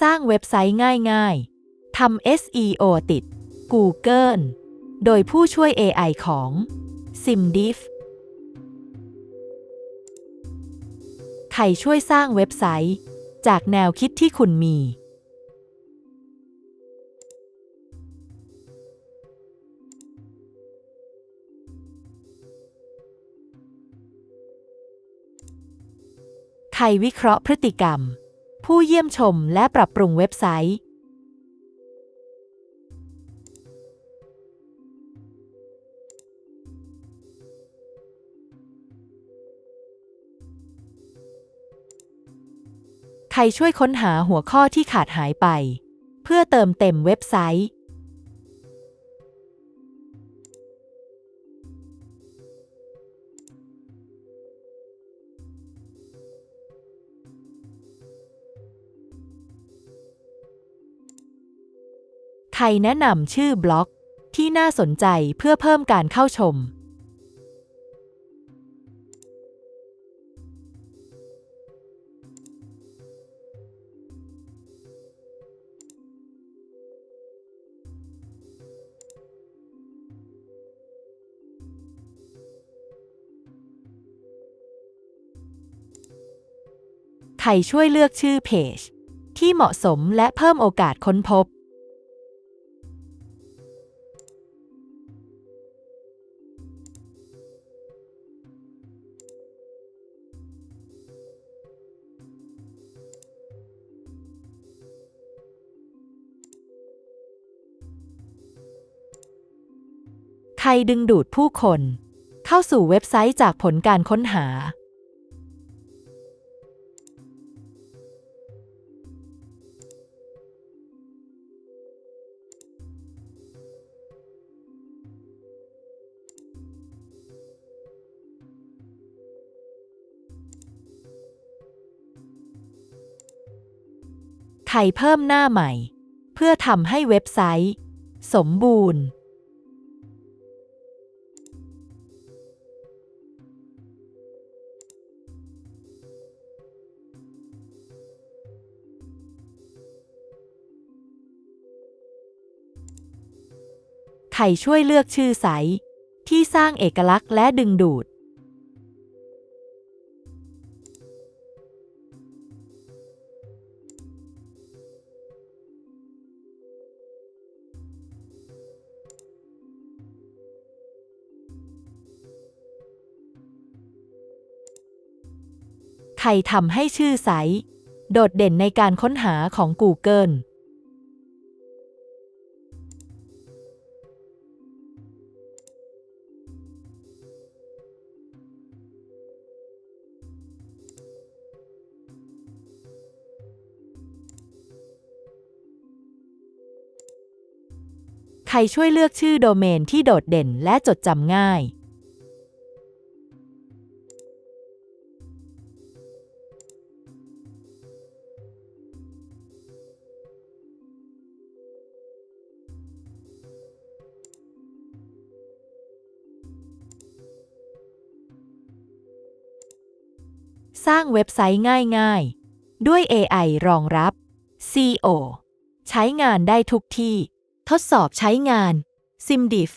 สร้างเว็บไซต์ง่ายๆ ทำ SEO ติด Google โดยผู้ช่วย AI ของ SimDiff ใครช่วยสร้างเว็บไซต์ จากแนวคิดที่คุณมี ใครวิเคราะห์พฤติกรรม ผู้เยี่ยมชมและปรับปรุงเว็บไซต์ ใครช่วยค้นหาหัวข้อที่ขาดหายไป เพื่อเติมเต็มเว็บไซต์ ใครแนะนำชื่อบล็อกที่น่าสนใจเพื่อเพิ่มการเข้าชมใครช่วยเลือกชื่อเพจที่เหมาะสมและเพิ่มโอกาสค้นพบ ใครดึงดูดผู้คน เข้าสู่เว็บไซต์จากผลการค้นหาใครเพิ่มหน้าใหม่ เพื่อทำให้เว็บไซต์ สมบูรณ์ ใครช่วยเลือกชื่อไซต์ที่สร้างเอกลักษณ์และดึงดูดใครทำให้ชื่อไซต์โดดเด่นในการค้นหาของ Google ใครช่วยเลือกชื่อโดเมนที่โดดเด่นและจดจำง่าย สร้างเว็บไซต์ง่ายๆ ด้วย AI รองรับ SEO ใช้งานได้ทุกที่ ทดสอบใช้งาน SimDiff